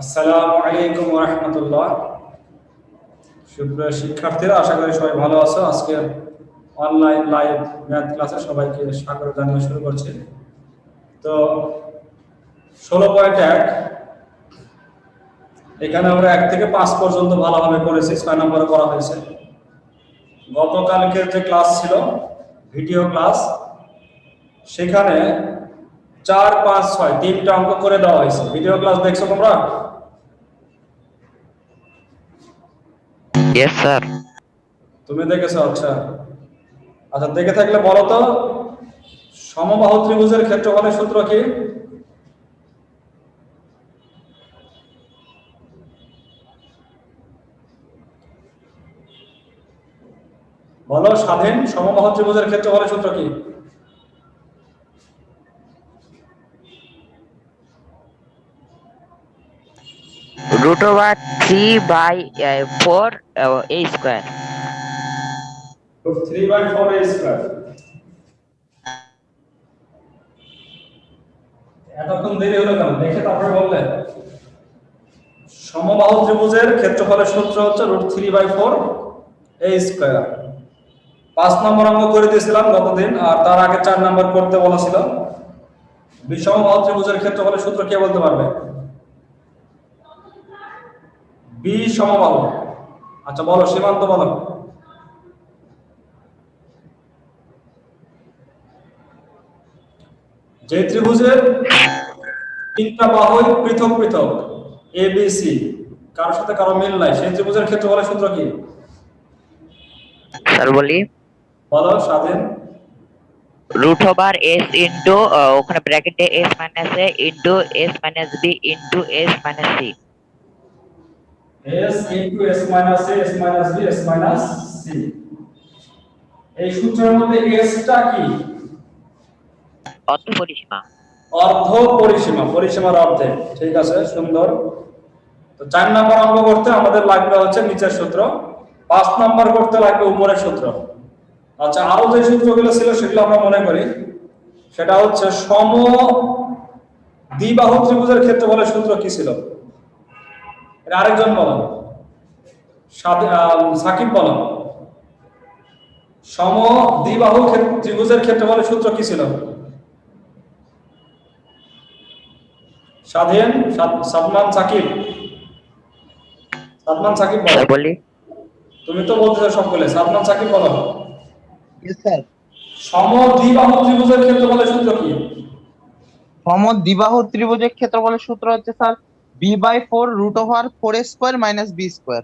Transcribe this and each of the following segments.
আসসালামু আলাইকুম রহমতুল্লাহ সুপ্রিয় শিক্ষার্থীরা, আশা করি সবাই ভালো আছো। আজকে অনলাইন লাইভ ম্যাথ ক্লাসে সবাইকে স্বাগত জানিয়ে শুরু করছি। তো ষোলো পয়েন্ট এক, এখানে আমরা এক থেকে পাঁচ পর্যন্ত ভালোভাবে করেছি, ছয় নম্বরে করা হয়েছে। গতকালকের যে ক্লাস ছিল ভিডিও ক্লাস সেখানে চার, পাঁচ, ছয়, তিনটা অঙ্ক করে দেওয়া হয়েছে। ভিডিও ক্লাস দেখছ তোমরা? ইয়েস স্যার তুমি দেখেছ আচ্ছা আচ্ছা দেখে থাকলে বলো তো, সমবাহু ত্রিভুজের ক্ষেত্রফলের সূত্র কি? বলো, স্বাধীন সমবাহু ত্রিভুজের ক্ষেত্রফলের সূত্র কি? Root over 3 by 4 a square three by four a square সমবাহু ত্রিভুজের সূত্র হচ্ছে root three by four square পাঁচ নম্বর করে দিয়েছিলাম গতদিন, আর তার আগে চার নম্বর করতে বলেছিল। বিষমবাহু ত্রিভুজের ক্ষেত্রফলের সূত্র কে বলতে পারবে? বি সমবাহু। আচ্ছা বলো সীমান্ত বলো। যে ত্রিভুজের তিনটা বাহুই পৃথক পৃথক এ বি সি কারোর সাথে কারও মিল নাই সেই ত্রিভুজের ক্ষেত্রফলের সূত্র কি? স্যার বলি। বলো স্বাধীন। over s into uh, ওখানে ব্র্যাকেটে s minus a into s minus b into s minus c s into s minus a s minus b s minus c. এই সূত্রের মধ্যে এসটা কি? অর্থ পরিসীমা। অর্ধ পরিসীমা পরিসীমার অর্ধে। ঠিক আছে সুন্দর। তো চার নাম্বার অঙ্ক করতে আমাদের লাগবে হচ্ছে নিচের সূত্র। পাঁচ নাম্বার করতে লাগবে উপরের সূত্র। আচ্ছা আরও যে সূত্রগুলো ছিল সেগুলো আমরা মনে করি। সেটা হচ্ছে সম দ্বিবাহু ত্রিভুজের ক্ষেত্রে বলে সূত্র কি ছিল? আরেকজন বলো আহ, সাকিব বলো সম দ্বিবাহু ত্রিভুজের ক্ষেত্রে বলে সূত্র কি ছিল? স্বাধীন সাদমান সাকিব। সাদমান সাকিব বলো স্যার বলি। তুমি তো বলতেছো সবগুলো। সাদমান সাকিব বলো স্যার সম দ্বিবাহু ত্রিভুজের ক্ষেত্রে বলে সূত্র কি? সম দ্বিবাহু ত্রিভুজের ক্ষেত্রফলের সূত্র হচ্ছে sir by four root over four square minus b square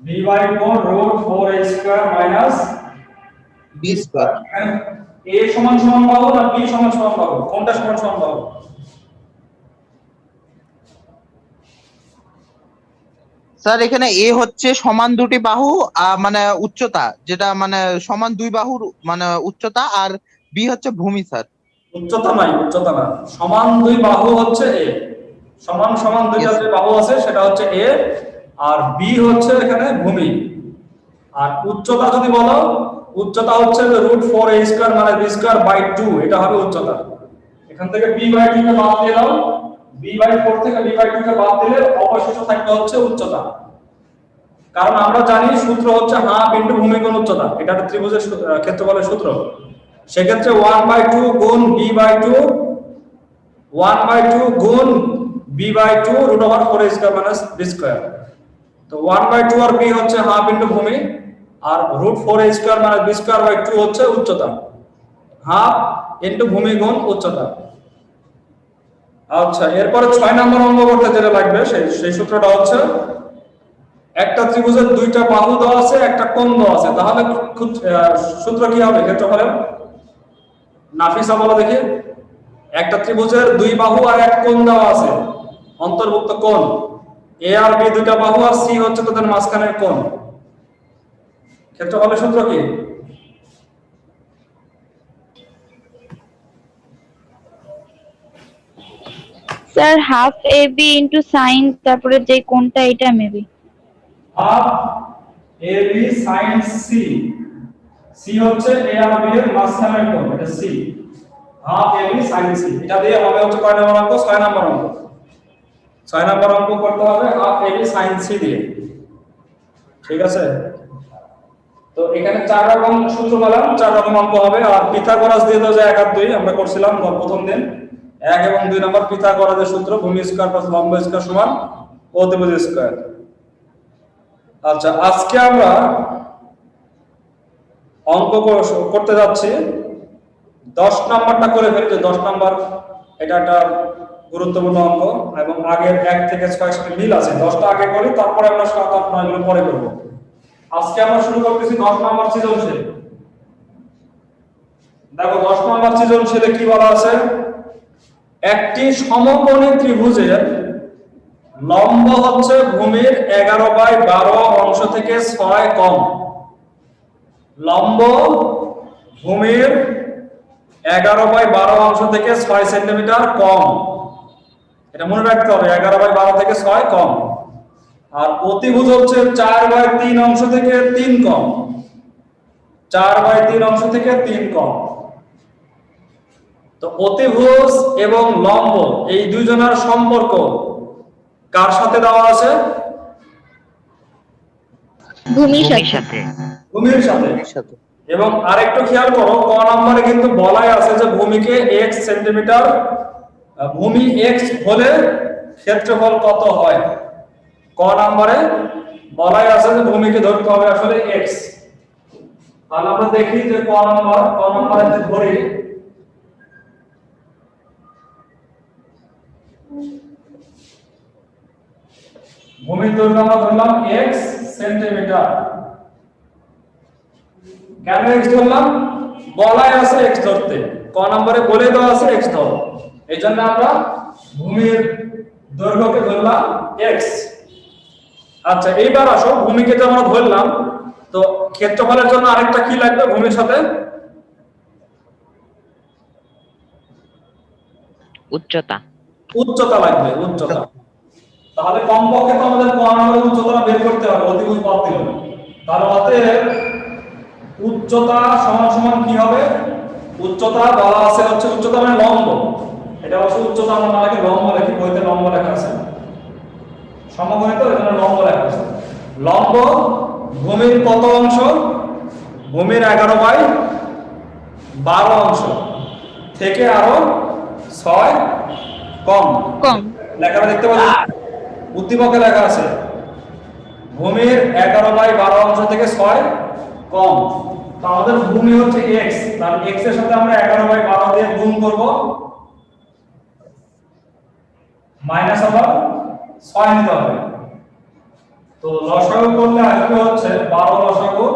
b by four root four a square minus b square a সমান সমান পাবো না বি সমান সমান পাবো? কোনটা সমান সমান পাবো? স্যার এখানে এ হচ্ছে সমান দুটি বাহু মানে উচ্চতা যেটা মানে সমান দুই বাহুর মানে উচ্চতা আর বি হচ্ছে ভূমি স্যার উচ্চতা নাই উচ্চতা না। সমান দুই বাহু হচ্ছে এ সমান সমান দুইটা. যে বাহু আছে সেটা হচ্ছে এ আর বি হচ্ছে এখানে ভূমি। আর উচ্চতা যদি বলো উচ্চতা হচ্ছে রুট ফোর এ স্কোয়ার মানে বি স্কোয়ার বাই টু এটা হবে উচ্চতা। এখান থেকে বি বাই টু কে বাদ দিয়ে দাও। বি বাই ফোর থেকে বি বাই টু কে বাদ দিলে অবশিষ্ট থাকবে হচ্ছে উচ্চতা। কারণ আমরা জানি সূত্র হচ্ছে হাফ ইন্টু ভূমি গুণ উচ্চতা। এটা ত্রিভুজের ক্ষেত্রফলের সূত্র। সেক্ষেত্রে ওয়ান বাই টু গুণ b by two one by two গুণ b by two root over four square minus b square তো ওয়ান বাই টু আর বি হচ্ছে হাফ ইন্টু ভূমি, আর root four square minus b square by two হচ্ছে উচ্চতা। Half into ভূমি গুণ উচ্চতা। আচ্ছা এরপরে ছয় নম্বর অঙ্ক করতে যেটা লাগবে, সেই সেই সূত্রটা হচ্ছে, একটা ত্রিভুজের দুইটা বাহু দেওয়া আছে, একটা কোণ দেওয়া আছে। তাহলে সূত্র কি হবে ক্ষেত্রফলের? নাফিসা বলো দেখি। একটা ত্রিভুজের দুই বাহু আর এক কোণ দেওয়া আছে। অন্তর্ভুক্ত কোন এ আর বি দুইটা বাহু আর সি হচ্ছে তাদের মাঝখানের কোণ। ক্ষেত্রফলের সূত্র কি? Sir half a b into sine তারপরে যে কোনটা এটা maybe. Half a b sine c. C হচ্ছে এ আর বি এর মাঝখানের কোণ এটা c. Half a b sine c. এটা দিয়ে হবে হচ্ছে কয় নম্বর অঙ্ক? ছয় নম্বর অঙ্ক। ছয় নাম্বার অঙ্ক করতে হবে হাফ এবি সাইন সি দিয়ে। ঠিক আছে? তো এখানে চার রকম সূত্র পেলাম, চার রকম অঙ্ক হবে, আর পিথাগোরাস দিয়ে তো যে এক আর দুই, আমরা করছিলাম প্রথম দিন। এক এবং দুই নম্বর পিথাগোরাসের সূত্র, ভূমি স্কয়ার প্লাস লম্ব স্কয়ার সমান অতিভুজ স্কয়ার। আচ্ছা আজকে আমরা অঙ্ক কর- করতে যাচ্ছি। দশ নাম্বারটা করে ফেলি, যে দশ নাম্বার, এটা একটা গুরুত্বপূর্ণ অঙ্ক এবং আগের এক থেকে ছয় সাথে মিল আছে। দশটা আগে করি, তারপরে আমরা সাত, আট, নয়গুলো পরে করব। আজকে আমরা শুরু করতেছি দশ নাম্বার সৃজনশীল। দেখো, দশ নাম্বার সৃজনশীলে কি বলা আছে? একটি সমকোণী ত্রিভুজের লম্ব হচ্ছে ভূমির এগারো বাই বারো অংশ থেকে ছয় কম। লম্ব ভূমির এগারো বাই বারো অংশ থেকে ছয় সেন্টিমিটার কম। এটা মনে রাখতে হবে এগারো বাই বারো থেকে ছয় কম। আর অতিভুজ হচ্ছে চার বাই তিন অংশ থেকে তিন কম। চার বাই তিন অংশ থেকে তিন কম। তো অতিভুজ এবং লম্ব এই দুইজনের সম্পর্ক কার সাথে দেওয়া আছে? ভূমির সাথে। সাথে। ভূমির সাথে। এবং আরেকটু খেয়াল করো ক নম্বরে কিন্তু বলাই আছে যে ভূমিকে এক সেন্টিমিটার ভূমি এক্স হলে ক্ষেত্রফল কত হয়? ক নম্বরে বলাই আছে যে ভূমিকে ধরতে হবে আসলে এক্স তাহলে আমরা দেখি যে ক নম্বর, ক নম্বরে যে ধরি ভূমির দৈর্ঘ্য আমরা ধরলাম এক্স সেন্টিমিটার কেন এক্স ধরলাম? বলাই আছে এক্স ধরতে। ক নম্বরে বলে দেওয়া আছে এক্স ধর। এই জন্য আমরা ভূমির দৈর্ঘ্যকে ধরলাম এক্স আচ্ছা এইবার আসো ভূমিকে যে আমরা ধরলাম তো ক্ষেত্রফলের জন্য আরেকটা কি লাগবে ভূমির সাথে? উচ্চতা। উচ্চতা লাগবে উচ্চতা। তাহলে কমপক্ষে তো আমাদের ক নম্বরের উচ্চতা বের করতে হবে অতিভুজ বাদ দিলে। তাহলে অতএব উচ্চতা সমান সমান কি হবে? উচ্চতা বলা আছে হচ্ছে উচ্চতা মানে লম্ব। এটা অবশ্য উচ্চতা আমরা না লিখে লম্ব লিখি বইতে লম্ব লেখা আছে। সমকোণী তো এখানে লম্ব লেখা আছে। লম্ব ভূমির কত অংশ? ভূমির এগারো বাই বারো অংশ। থেকে আরও ছয় কম। কম। লেখাটা দেখতে পাচ্ছি উদ্দীপকে লেখা আছে। ভূমির এগারো বাই বারো অংশ থেকে ছয় কম। তো আমাদের ভূমি হচ্ছে এক্স তাহলে এক্সের সাথে আমরা এগারো বাই বারো দিয়ে গুণ করব। মাইনাস আবার ছয় নিতে হবে। তো লসাগু করলে আসবে হচ্ছে বারো লসাগু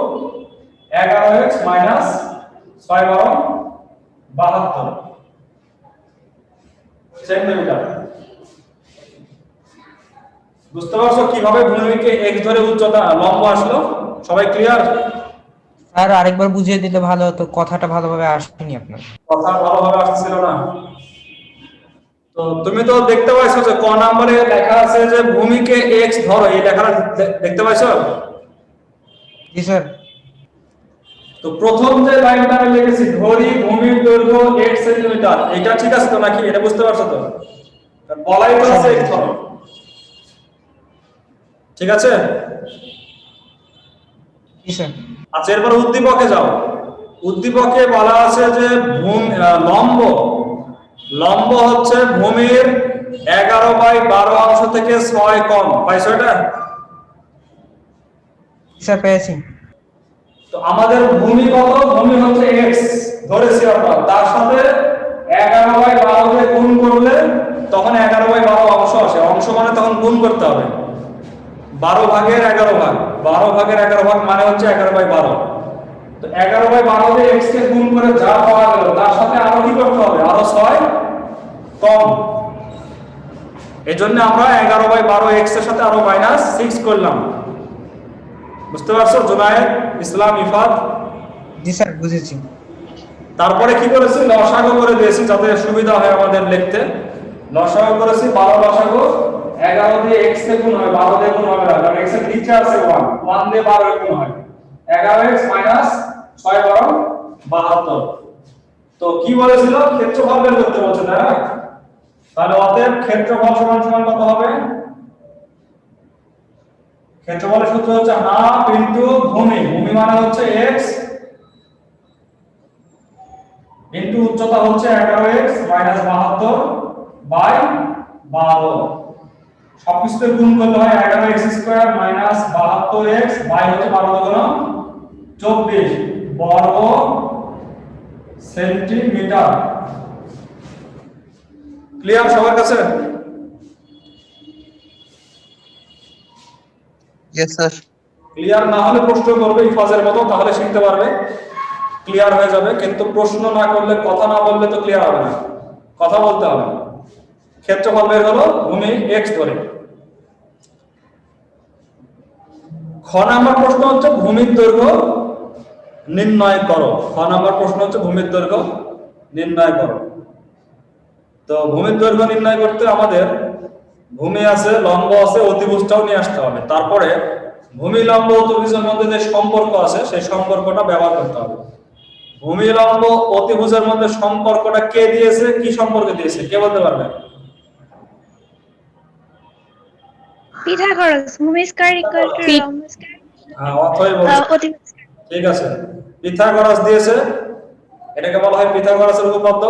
এগারো এক্স মাইনাস ছয় বারো বাহাত্তর। সেন্টিমিটার বুঝতে পারছ কীভাবে ভূমিকে এক্স ধরে উচ্চতা লম্ব আসলো? সবাই ক্লিয়ার স্যার আরেকবার বুঝিয়ে দিলে ভালো হতো কথাটা ভালোভাবে আসেনি আপনার। কথা ভালোভাবে আসছিল না। তো তুমি তো দেখতে পাইছো যে ক নম্বরে লেখা আছে যে ভূমিকে এক্স ধরো এই লেখাটা দেখতে পাইছো? জি স্যার। তো প্রথম যে লাইনটা আমি লিখেছি ধরি ভূমির দৈর্ঘ্য 8 সেন্টিমিটার এটা ঠিক আছে তো নাকি? এটা বুঝতে পারছ তো? বলাই তো আছে x ধরো। ঠিক আছে? জি স্যার। আচ্ছা এরপর উদ্দীপকে যাও। উদ্দীপকে বলা আছে যে ভূমি লম্ব লম্ব হচ্ছে ভূমির এগারো বাই বারো অংশ থেকে ছয় কম। পাইছো এটা? স্যার পেয়েছি। তো আমাদের ভূমি কত? ভূমি হচ্ছে এক্স ধরেছি আমরা। তার সাথে এগারো বাই বারো গুণ করলে তখন এগারো বাই বারো অংশ আসে। অংশ মানে তখন গুণ করতে হবে। বারো ভাগের এগারো ভাগ। বারো ভাগের এগারো ভাগ মানে হচ্ছে এগারো বাই বারো। তো এগারো বাই বারো দিয়ে এক্স কে গুণ করে যা পাওয়া গেল তার সাথে আরও কি করতে হবে আরও ছয় কম। এই জন্য আমরা এগারো বাই বারো এক্সের সাথে আরও মাইনাস সিক্স করলাম। বুঝতে পারছ? জোনায়েদ ইসলাম ইফাত? জি স্যার বুঝেছি। তারপরে কি করেছি? লসাগু করে দিয়েছি যাতে সুবিধা হয় আমাদের লিখতে। লসাগু করেছি বারো লসাগু এগারো দিয়ে এক্স এ গুণ হয় বারো দিয়ে গুণ হবে না কারণ এক্সের নিচে আছে ওয়ান ওয়ান দিয়ে বারো গুণ হয়। এগারো এক্স মাইনাস ছয় বারো বাহাত্তর। তো কি বলেছিল? ক্ষেত্রফল বের করতে বলছে তাই না? তাহলে অতএব ক্ষেত্রফল সমান সমান কত হবে? ক্ষেত্রফলের সূত্র হচ্ছে হাফ ইনটু ভূমি। ভূমি মানে হচ্ছে x, ইনটু উচ্চতা হচ্ছে 11x মাইনাস 72 বাই 12 সবকিছুতে গুণ করলে হয় 11x square minus 72x by হচ্ছে 12 গুণ 24 বর্গ সেন্টিমিটার ক্লিয়ার সবার কাছে? ইয়েস স্যার ক্লিয়ার না হলে প্রশ্ন করবে ইফাজের মতো তাহলে শিখতে পারবে। ক্লিয়ার হয়ে যাবে কিন্তু প্রশ্ন না করলে কথা না বললে তো ক্লিয়ার হবে না। কথা বলতে হবে। ক্ষেত্রফল বের হলো ভূমি এক্স ধরে। খ নাম্বার প্রশ্ন হচ্ছে ভূমির দৈর্ঘ্য নির্ণয় করো। খ নাম্বার প্রশ্ন হচ্ছে ভূমির দৈর্ঘ্য নির্ণয় করো। তো ভূমির দৈর্ঘ্য নির্ণয় করতে আমাদের ভূমি আছে লম্ব আছে অতিভুজটাও নিয়ে আসতে হবে। তারপরে ভূমি লম্ব অতিভুজের মধ্যে যে সম্পর্ক আছে সেই সম্পর্কটা ব্যবহার করতে হবে। ভূমি লম্ব অতিভুজের মধ্যে সম্পর্কটা কে দিয়েছে কি সম্পর্ক দিয়েছে কে বলতে পারবে? Pythagoras, ভূমি স্কয়ার ইকুয়াল টু লম্ব স্কয়ার হ্যাঁ অতিভুজ ঠিক আছে। পিথাগোরাস দিয়েছে এটাকে বলা হয় পিথাগোরাসের উপপাদ্য।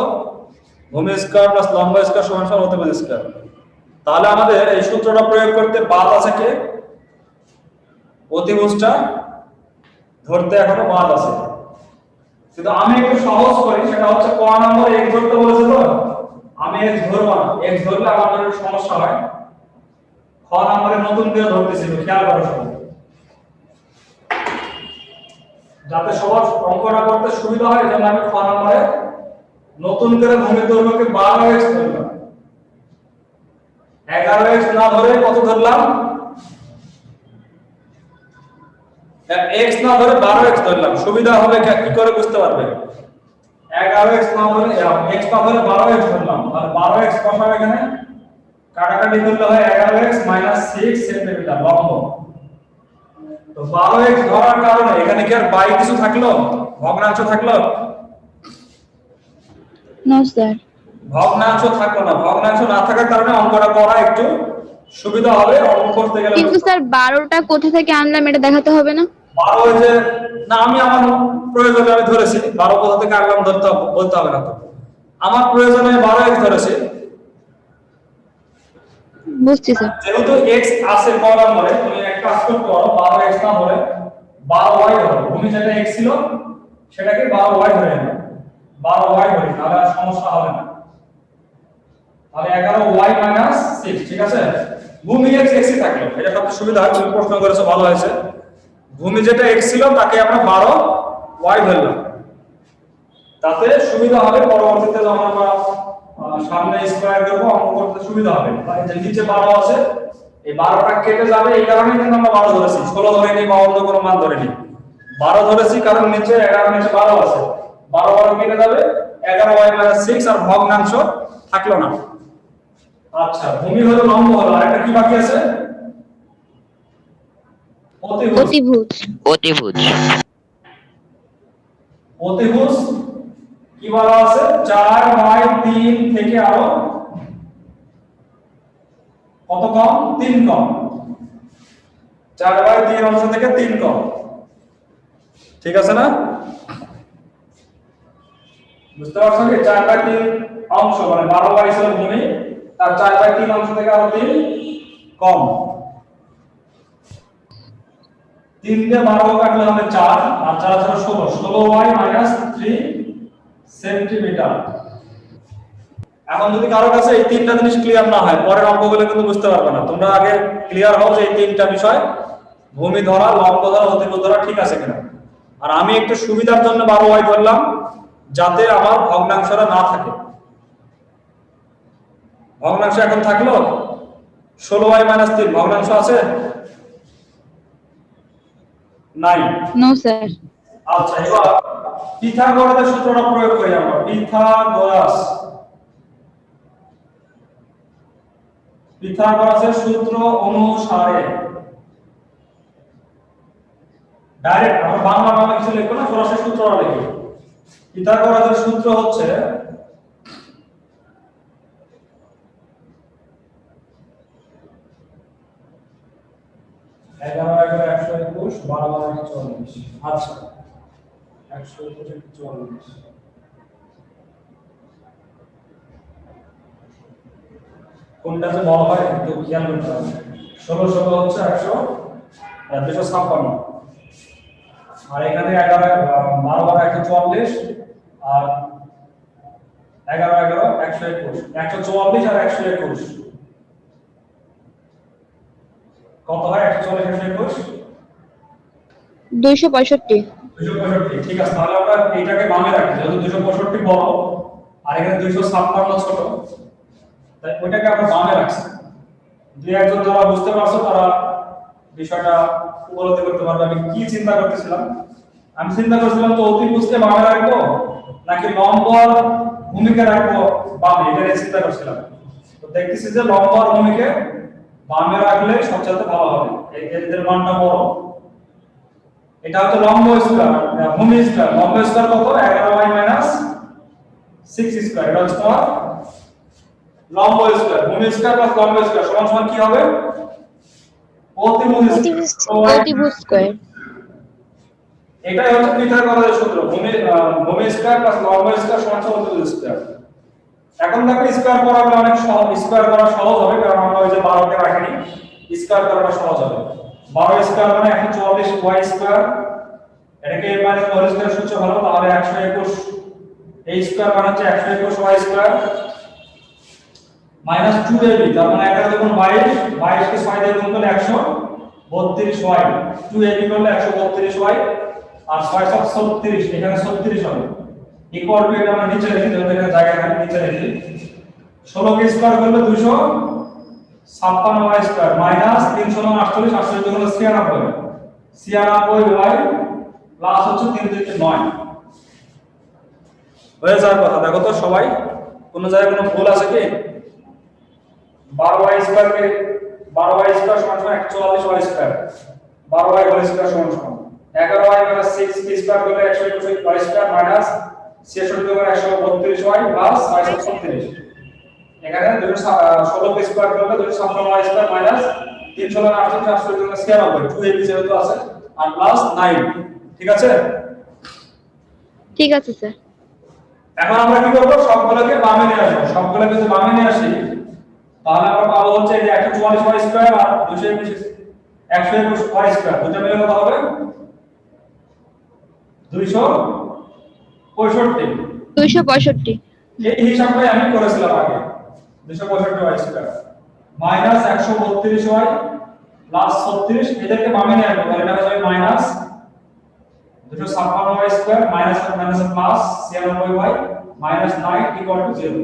ভূমি স্কয়ার প্লাস লম্ব স্কয়ার সমান সমান অতিভুজ স্কয়ার তাহলে আমাদের এই সূত্রটা প্রয়োগ করতে বাদ আছে কে? অতিভুজটা ধরতে এখনও বাদ আছে। কিন্তু আমি একটু সহজ করি, সেটা হচ্ছে ক নম্বর এক ধরতে বলেছে তো? আমি এক ধরবো না। এক ধরলে একটু সমস্যা হয়। খ নম্বরে নতুন করে ধরতেছি, একটু খেয়াল করো সবাই। যাতে সবার অঙ্কটা করতে সুবিধা হয় এজন্য আমি খ নম্বরে নতুন করে ভূমির দৈর্ঘ্যকে বারো এক্স ধরলাম। এগারো এক্স না ধরে কত ধরলাম? এক্স না ধরে বারো এক্স ধরলাম। সুবিধা হবে কি করে বুঝতে পারবে? এগারো এক্স না ধরে এক্স না ধরে বারো এক্স ধরলাম। আর বারো এক্স বসাবে এখানে? কাটাকাটি করলে হয় এগারো এক্স মাইনাস সিক্স সেন্টিমিটার লম্ব। তো বারো এক্স ধরার কারণে এখানে কি আর বাই কিছু থাকল? ভগ্নাংশ থাকল? নো স্যার ভগ্নাংশ থাকল না। ভগ্নাংশ না থাকার কারণে অঙ্কটা করা একটু সুবিধা হবে। অঙ্ক করতে গেলে কিন্তু স্যার বারোটা কোথা থেকে আনলাম এটা দেখাতে হবে না? বারো ওই যে না আমি আমার প্রয়োজনে আমি ধরেছি। বারো কোথা থেকে আনলাম ধরতে হবে- বলতে হবে না তো। আমার প্রয়োজনে বারো এক্স ধরেছি। বুঝছি স্যার। যেহেতু এক্স আছে ক নম্বরে তুমি এক কাজ করতে পারো বারো এক্স না ধরে বারো ওয়াই ধরো। ভূমি যেটা এক্স ছিল সেটাকে বারো ওয়াই ধরে নেবে বারো ওয়াই ধরি তাহলে আর সমস্যা হবে না। তাহলে এগারো ওয়াই মাইনাস সিক্স ঠিক আছে? ভূমি এক্স এক্সই থাকল, এটা সবচেয়ে সুবিধা তুমি প্রশ্ন করেছ, ভালো হয়েছে। ভূমি যেটা এক্স ছিল, তাকে আমরা বারো ওয়াই ধরলাম। তাতে সুবিধা হবে, পরবর্তীতে যখন আমরা সামনে স্কোয়ার করব অঙ্ক করতে সুবিধা হবে। তাই যে নিচে বারো আছে, এই বারোটা কেটে যাবে, এই কারণে কিন্তু আমরা বারো ধরেছি। ষোলো ধরে নি বা অন্য কোনো মান ধরে নি বারো ধরেছি কারণ নিচে এগারো, নিচে বারো আছে। বারো বারো কেটে যাবে এগারো ওয়াই মাইনাস সিক্স আর ভগ্নাংশ থাকল না। আচ্ছা ভূমি হলো লম্ব হলো আর একটা কি বাকি আছে? অতিভুজ। অতিভুজ। অতিভুজ। কি বলা আছে? চার বাই তিন থেকে আরও কত কম? তিন কম। চার বাই তিন অংশ থেকে তিন কম। ঠিক আছে না? বুঝতে পারছ কি চার বাই তিন অংশ মানে বারো বাই ছিল ভূমি তার চার বাই তিন অংশ থেকে আরও তিন কম। তিন দিয়ে বারো কাটলে হবে চার, আর চার চার ষোলো। ষোলো ওয়াই মাইনাস থ্রি সেন্টিমিটার। এখন যদি কারও কাছে এই তিনটা জিনিস ক্লিয়ার না হয়, পরের অঙ্কগুলো কিন্তু বুঝতে পারবে না। তোমরা আগে ক্লিয়ার হও যে এই তিনটা বিষয়, ভূমি ধরা, লম্ব ধরা অতিভুজ ধরা ঠিক আছে কিনা। আর আমি একটু সুবিধার জন্য বারো ওয়াই ধরলাম। যাতে আমার ভগ্নাংশটা না থাকে। ভগ্নাংশ এখন থাকল? ষোলো ওয়াই মাইনাস তিন ভগ্নাংশ আছে? নাই। নো স্যার আচ্ছা এবার পিথাগোরাসের সূত্রটা প্রয়োগ করি আমরা। পিথাগোরাস। পিথাগোরাসের সূত্র অনুসারে ডাইরেক্ট আমরা বাংলা বাংলা কিছু লিখব না সূত্রটা লিখি পিথাগোরাসের সূত্র হচ্ছে এগারো একশো একুশ আচ্ছা, বড় হয় ষোলো ষোলো হচ্ছে একশো দুশো আর এখানে এগারো, বারো বারো একশো চুয়াল্লিশ আর এগারো এগারো একশো একুশ একশো চুয়াল্লিশ আর একশো একুশ। কত হয়? একশো চল্লিশ একশো একুশ? দুইশো পঁয়ষট্টি। দুশো পঁয়ষট্টি ঠিক আছে। তাহলে আমরা এইটাকে বামে রাখি। যেহেতু দুশো পঁয়ষট্টি বড় আর এখানে দুইশো ছাপ্পান্ন ছোট তাই ওইটাকে আমরা বামে রাখছি। দুই একজন যারা বুঝতে পারছ তারা বিষয়টা উপলব্ধি করতে পারবে। আমি কি চিন্তা করতেছিলাম? আমি চিন্তা করছিলাম তো অতিভুজকে বামে রাখব? নাকি লম্বর ভূমিকা রাখব বামে এটা নিয়ে চিন্তা করছিলাম। তো দেখতেছি যে লম্বর ভূমিকে বামে রাখলে সবচেয়ে ভালো হবে। এই এদের মানটা বড়। এটা হচ্ছে লম্ব স্কয়ার ভূমি স্কয়ার। লম্ব স্কয়ার কত? 11y minus 6 square. এটা হচ্ছে তোমার লম্ব স্কয়ার। ভূমি স্কয়ার প্লাস লম্ব স্কয়ার সমান সমান কি হবে? অতিভুজ অতিভুজ স্কোয়ার। এটাই হচ্ছে পিথাগোরাসের সূত্র। ভূমি ভূমি স্কয়ার প্লাস লম্ব স্কয়ার সমান অতিভুজ স্কয়ার এখন দেখো স্কয়ার করা গেলে অনেক সহজ স্কয়ার করা সহজ হবে, কারণ আমরা ওই যে 12 কে রাখিনি। স্কয়ার করাটা সহজ হবে। 12 স্কয়ার মানে 144 y স্কয়ার এটাকে a মাইনাস হোল স্কয়ার সূত্র ভালো তাহলে 121 এই স্কয়ার মানে হচ্ছে 121 y স্কয়ার মাইনাস 2ab তার মানে 11 দুগুণ 22 22 কে 6 দিয়ে গুণ করলে 132 y 2ab করলে 132 y আর 6 7 36 এখানে 36 হবে। ইকুয়াল টু এটা আমরা নিচে রেখে যেহেতু এখানে জায়গা নাই নিচে রেখে 16 কে স্কয়ার করলে 200 ছাপ্পান্ন স্কয়ার মাইনাস তিনশো নয়, আটচল্লিশ আটচল্লিশ দুগুণ ছিয়ানব্বই। ছিয়ানব্বই ওয়াই প্লাস হচ্ছে তিন থেকে নয়। হয়ে যাওয়ার কথা, দেখো তো সবাই, কোনো জায়গায় কোনো ভুল আছে কি? বারো ওয়াই স্কয়ারকে বারো ওয়াই স্কয়ার সমান সমান একশো চুয়াল্লিশ ওয়াই স্কয়ার বারো ওয়াই হোল স্কয়ার সমান সমান। এগারো ওয়াই মাইনাস সিক্স স্কয়ার করলে একশো একুশ ওয়াই স্কয়ার মাইনাস ছেষট্টি ওয়াই একশো বত্রিশ ওয়াই প্লাস ছয়শো ছত্রিশ। এখানে দুটো ষোলো স্কোয়ার করলে দুটো ছাপ্পান্ন ওয়াই স্কোয়ার মাইনাস তিনশো নয় আটশো চারশো জন্য ছিয়ানব্বই টু যেহেতু আছে আর প্লাস নাইন ঠিক আছে? ঠিক আছে স্যার এখন আমরা কি করব? সবগুলোকে বামে নিয়ে আসব। সবগুলোকে যদি বামে নিয়ে আসি তাহলে আমরা পাবো হচ্ছে যে একশো চুয়াল্লিশ ওয়াই স্কোয়ার আর দুশো একুশ একশো একুশ ওয়াই স্কোয়ার দুটো মিলে কত হবে? দুইশো পঁয়ষট্টি। দুইশো পঁয়ষট্টি। এই হিসাবটাই আমি করেছিলাম আগে। দুশো পঁয়ষট্টি ওয়াই স্কোয়ার মাইনাস একশো বত্রিশ ওয়াই প্লাস ছত্রিশ এদেরকে বামে নিয়ে আসব তাহলে এটা হয়ে যাবে মাইনাস দুশো ছাপ্পান্ন y square minus minus plus ছিয়ানব্বই y minus nine equal to zero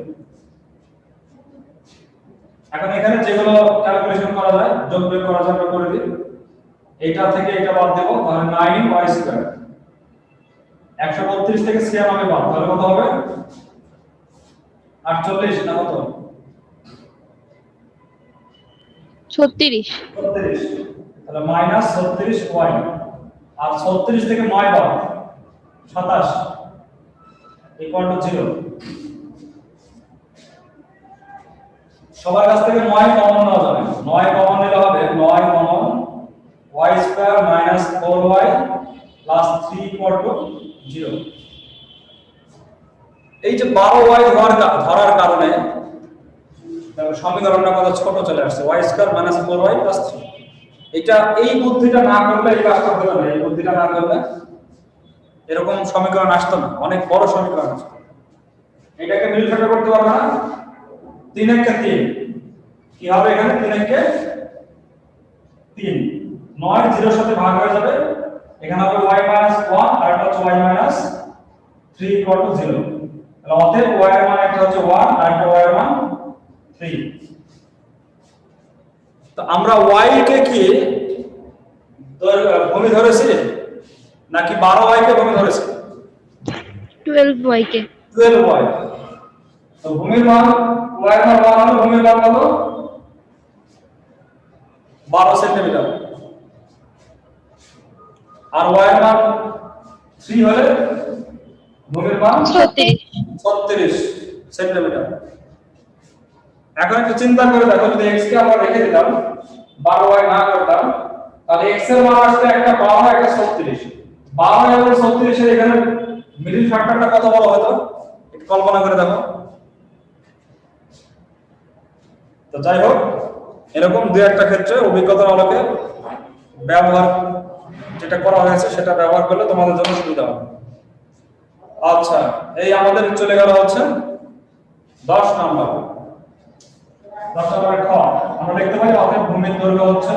এখন এখানে যেগুলো ক্যালকুলেশন করা যায় যোগ বিয়োগ করা যায় আমরা করে দিই। এটা থেকে এটা বাদ দেবো তাহলে নাইন ওয়াই স্কোয়ার একশো বত্রিশ থেকে ছিয়ানব্বই বাদ তাহলে কত হবে? আটচল্লিশ না কত? ছত্রিশ। ছত্রিশ। তাহলে মাইনাস ছত্রিশ ওয়াই আর ছত্রিশ থেকে নয় বাদ সাতাশ ইকুয়াল টু জিরো সবার কাছ থেকে নয় কমন নেওয়া যাবে। নয় কমন নিলে হবে নয় common y square minus four y plus three equal to zero এই যে বারো ওয়াই ধরার ধরার কারণে সমীকরণটা কত ছোট চলে আসছে? Y square minus four y plus three এটা এই বুদ্ধিটা না করলে এই কাজটা হতো না। এই বুদ্ধিটা না করলে এরকম সমীকরণ আসতো না। অনেক বড় সমীকরণ আসতো। এটাকে মিল ফেটা করতে পারবে না। তিন একে তিন। কি হবে এখানে? তিন একে তিন। নয়, জিরোর সাথে ভাগ হয়ে যাবে। এখানে হবে মাইনাস ওয়ান আর একটা হচ্ছে ইকুয়াল টু জিরো তাহলে অতএব ওয়াই এর মান একটা হচ্ছে ওয়ান আর একটা ওয়াই এর মান থ্রি তো আমরা ওয়াই কে কি ধর- ভূমি ধরেছি? নাকি বারো ওয়াই কে ভূমি ধরেছি? টুয়েলভ ওয়াই কে। টুয়েলভ ওয়াই তো ভূমির মান ওয়াই মান ওয়ান ভূমির মান কত বারো সেন্টিমিটার আর ওয়াই এর মান থ্রি হলে ভূমির মান ছত্রিশ। ছত্রিশ সেন্টিমিটার। এখন একটু চিন্তা করে দেখো যদি এক্স কে আমরা রেখে দিতাম বারো ওয়াই না করতাম তাহলে x এর মান আসবে একটা 12 একটা 36 12 এবং 36 এর এখানে মিডল ফ্যাক্টরটা কত বড় হতো? একটু কল্পনা করে দেখো। তো যাই হোক এরকম দুই একটা ক্ষেত্রে অভিজ্ঞতার আলোকে ব্যবহার যেটা করা হয়েছে সেটা ব্যবহার করলে তোমাদের জন্য সুবিধা হবে। আচ্ছা এই আমাদের চলে গেল হচ্ছে দশ নম্বর। দশ খ। আমরা দেখতে পাই অতএব ভূমির দৈর্ঘ্য হচ্ছে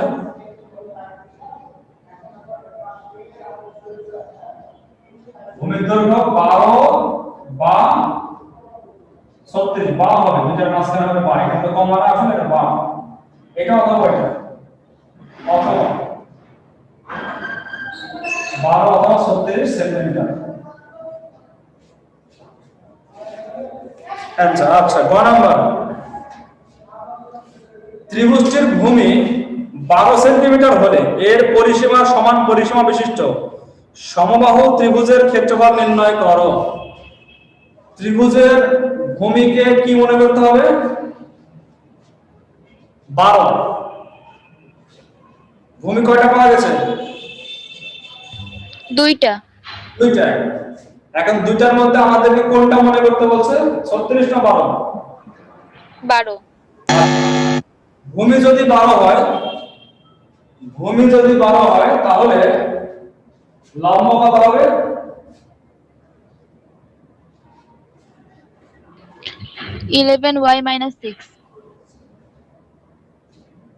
ভূমির দৈর্ঘ্য বারো বা ছত্রিশ। বা হবে দুটার মাঝখানে হবে বা এখানে তো কম মানে আসলে এটা বা এটা অথবা এটা? অথবা বারো ছত্রিশ সেন্টিমিটার। আচ্ছা আচ্ছা গ নাম্বার। ত্রিভুজটির ভূমি বারো সেন্টিমিটার হলে এর পরিসীমা সমান পরিসীমা বিশিষ্ট। সমবাহু ত্রিভুজের ক্ষেত্রফল নির্ণয় করো। ত্রিভুজের ভূমিকে কি মনে করতে হবে? বারো। ভূমি কয়টা পাওয়া গেছে? দুইটা। দুইটা। এখন দুইটার মধ্যে আমাদেরকে কোনটা মনে করতে বলছে? ছত্রিশ না বারো? বারো। ভূমি যদি বারো হয় ভূমি যদি বারো হয় তাহলে লম্ব কত হবে? Eleven y minus six.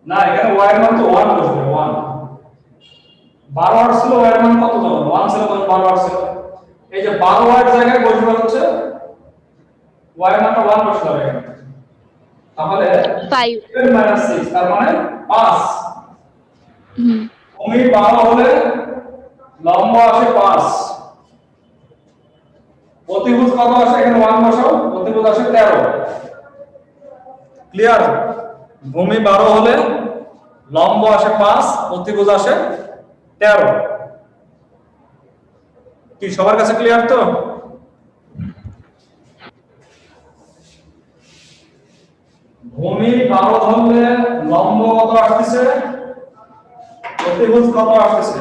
না এখানে y মান তো 1 বসবে 1 12 আসছিল y এর মান কত যাবে 1 ছিল তখন 12 আসছিল এই যে 12 এর জায়গায় বসবে হচ্ছে y এর মানটা 1 বসবে হবে তাহলে ফাইভ 7 6 তার মানে 5 হুম। ভূমি 12 হলে লম্ব আসে 5 প্রতিভুজ কত আসে? এখানে 1 বসাও প্রতিভুজ আসে 13 ক্লিয়ার ভূমি 12 হলে লম্ব আসে 5 প্রতিভুজ আসে 13 কি, সবার কাছে ক্লিয়ার তো? ভূমি 12 ধরলে লম্ব কত আসতেছে? কত আসতেছে?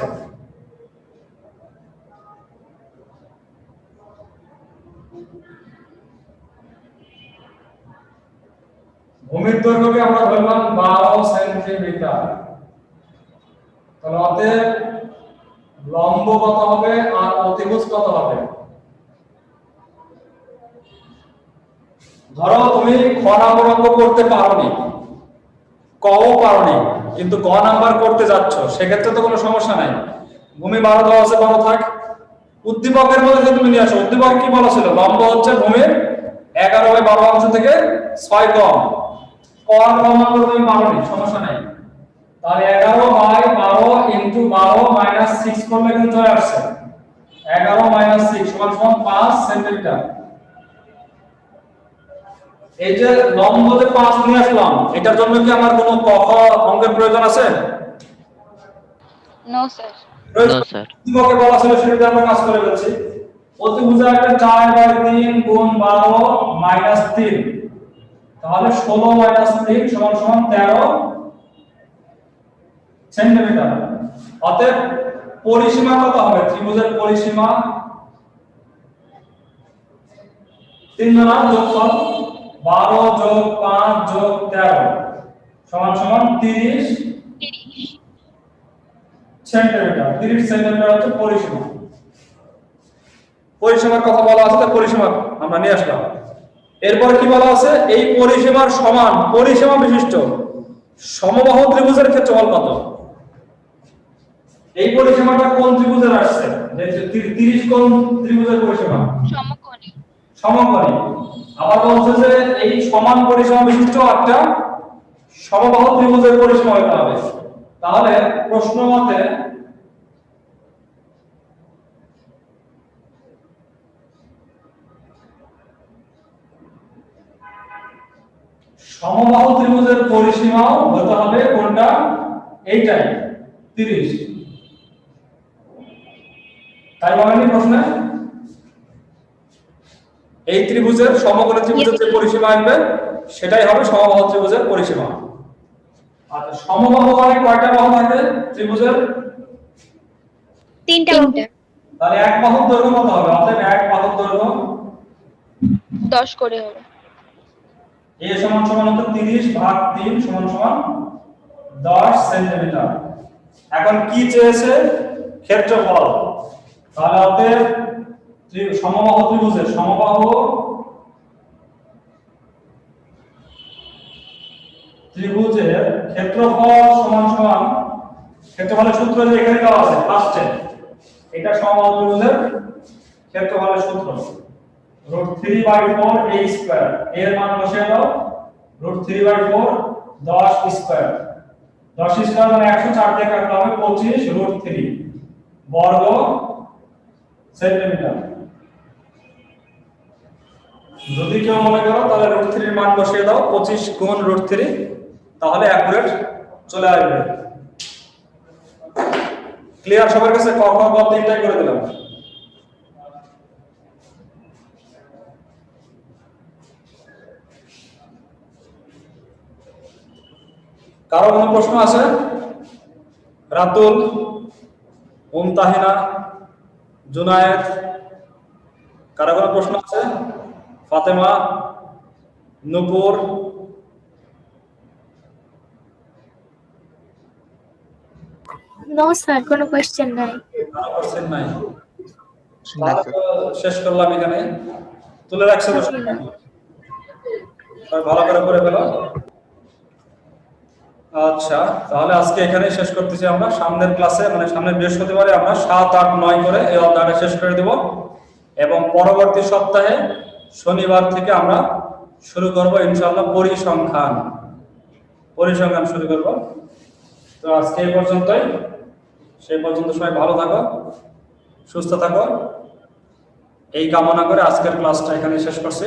ভূমির দৈর্ঘ্যকে আমরা ধরলাম বারো সেন্টিমিটার। তাহলে অতএব লম্ব কত হবে আর অতিভুজ কত হবে? ধরো তুমি খ নাম্বার অঙ্ক করতে পারোনি, কও পারোনি, কিন্তু ক নাম্বার করতে যাচ্ছ, সেক্ষেত্রে তো কোনো সমস্যা নাই। ভূমি বারো দেওয়া আছে, বারো থাক। উদ্দীপকের মধ্যে তুমি নিয়ে আসো, উদ্দীপক কি বলা ছিল? লম্ব হচ্ছে ভূমির এগারো বারো অংশ থেকে ছয় কম। ক আর কম নাম্বার তুমি পারোনি, সমস্যা নাই। তাহলে এগারো বাই বারো ইন্টু বারো মাইনাস সিক্স করলে কিন্তু চলে আসছে। এগারো মাইনাস সিক্স সমান সমান পাঁচ সেন্টিমিটার। এই যে লম্ব যে পাঁচ নিয়ে আসলাম এটার জন্য কি আমার কোনো ক খ অঙ্কের প্রয়োজন আছে? No sir sir. উদ্দীপকে বলা ছিল সেটা আমরা কাজ করে ফেলছি। অতিভুজা একটা চার বাই তিন গুণ বারো মাইনাস তিন। তাহলে ষোলো মাইনাস তিন সমান সমান তেরো সেন্টিমিটার। অতএব পরিসীমা কত হবে? ত্রিভুজের পরিসীমা তিন জনার যোগফল বারো যোগ পাঁচ যোগ তেরো, সমান সমান তিরিশ সেন্টিমিটার। তিরিশ সেন্টিমিটার হচ্ছে পরিসীমা। পরিসীমার কথা বলা আছে পরিসীমা আমরা নিয়ে আসলাম। এরপর কি বলা আছে? এই পরিসীমার সমান, পরিসীমা বিশিষ্ট সমবাহু ত্রিভুজের ক্ষেত্রফল কত? এই পরিসীমাটা কোন ত্রিভুজের আসছে? যে তি- তিরিশ কোন ত্রিভুজের পরিসীমা? সমকোণী। সমকোণী। আবার বলছে যে এই সমান পরিসীমা বিশিষ্ট একটা সমবাহু ত্রিভুজের পরিসীমা হতে হবে তাহলে প্রশ্ন মতে সমবাহু ত্রিভুজের পরিসীমাও হতে হবে কোনটা? এইটাই। 30 তাই বলেনি প্রশ্নে? এই ত্রিভুজের সমকোণী ত্রিভুজের যে পরিসীমা আসবে সেটাই হবে সমবাহু ত্রিভুজের পরিসীমা। আচ্ছা সমবাহু মানে কয়টা বাহু থাকে ত্রিভুজের? তিনটা তিনটে। তাহলে এক বাহুর দৈর্ঘ্য কত হবে? অতএব এক বাহুর দৈর্ঘ্য দশ করে হবে। এ সমান সমান হতো 30 ভাগ 3 সমান সমান 10 সেন্টিমিটার। এখন কি চেয়েছে? ক্ষেত্রফল। তাহলে অতএব সমবাহু ত্রিভুজের সমবাহু ত্রিভুজের ক্ষেত্রফল সমান সমান, ক্ষেত্রফলের সূত্র যে এখানে দেওয়া আছে ফার্স্টে এটা সমবাহু ত্রিভুজের ক্ষেত্রফলের সূত্র। Root three by four a square এর মান বসিয়ে দাও রুট থ্রি বাই ফোর দশ স্কোয়ার দশ স্কোয়ার মানে একশো চার দিয়ে কাটতে হবে পঁচিশ রুট থ্রি বর্গ যদি কেউ মনে করো তাহলে রুট থ্রির মান বসিয়ে দাও, পঁচিশ গুণ রুট থ্রি তাহলে অ্যাকুরেট চলে আসবে। ক্লিয়ার সবার কাছে ক তিনটাই করে দিলাম। কারও কোনো প্রশ্ন আছে? রাতুল মুমতাহিনা জুনায়েদ কারও কোনো প্রশ্ন আছে? ফাতেমা নূপুর নো স্যার কোনো কোয়েশ্চেন নাই। কারও কোশ্চেন নাই। শেষ করলাম এখানে। তুলে রাখছো ভালো করে করে ফেলো। আচ্ছা তাহলে আজকে এখানে শেষ করতেছি আমরা। সামনের ক্লাসে মানে সামনের বৃহস্পতিবারে আমরা সাত, আট, নয় করে এই অধ্যায়টা শেষ করে দেব। এবং পরবর্তী সপ্তাহে শনিবার থেকে আমরা শুরু করব ইনশাআল্লাহ পরিসংখ্যান। পরিসংখ্যান শুরু করব। তো আজকে এই পর্যন্তই। সেই পর্যন্ত সবাই ভালো থাকো, সুস্থ থাকো। এই কামনা করে আজকের ক্লাসটা এখানে শেষ করছি।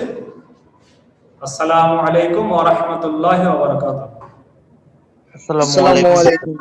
আসসালামু আলাইকুম ওয়া রাহমাতুল্লাহি ওয়া আসসালামু আলাইকুম।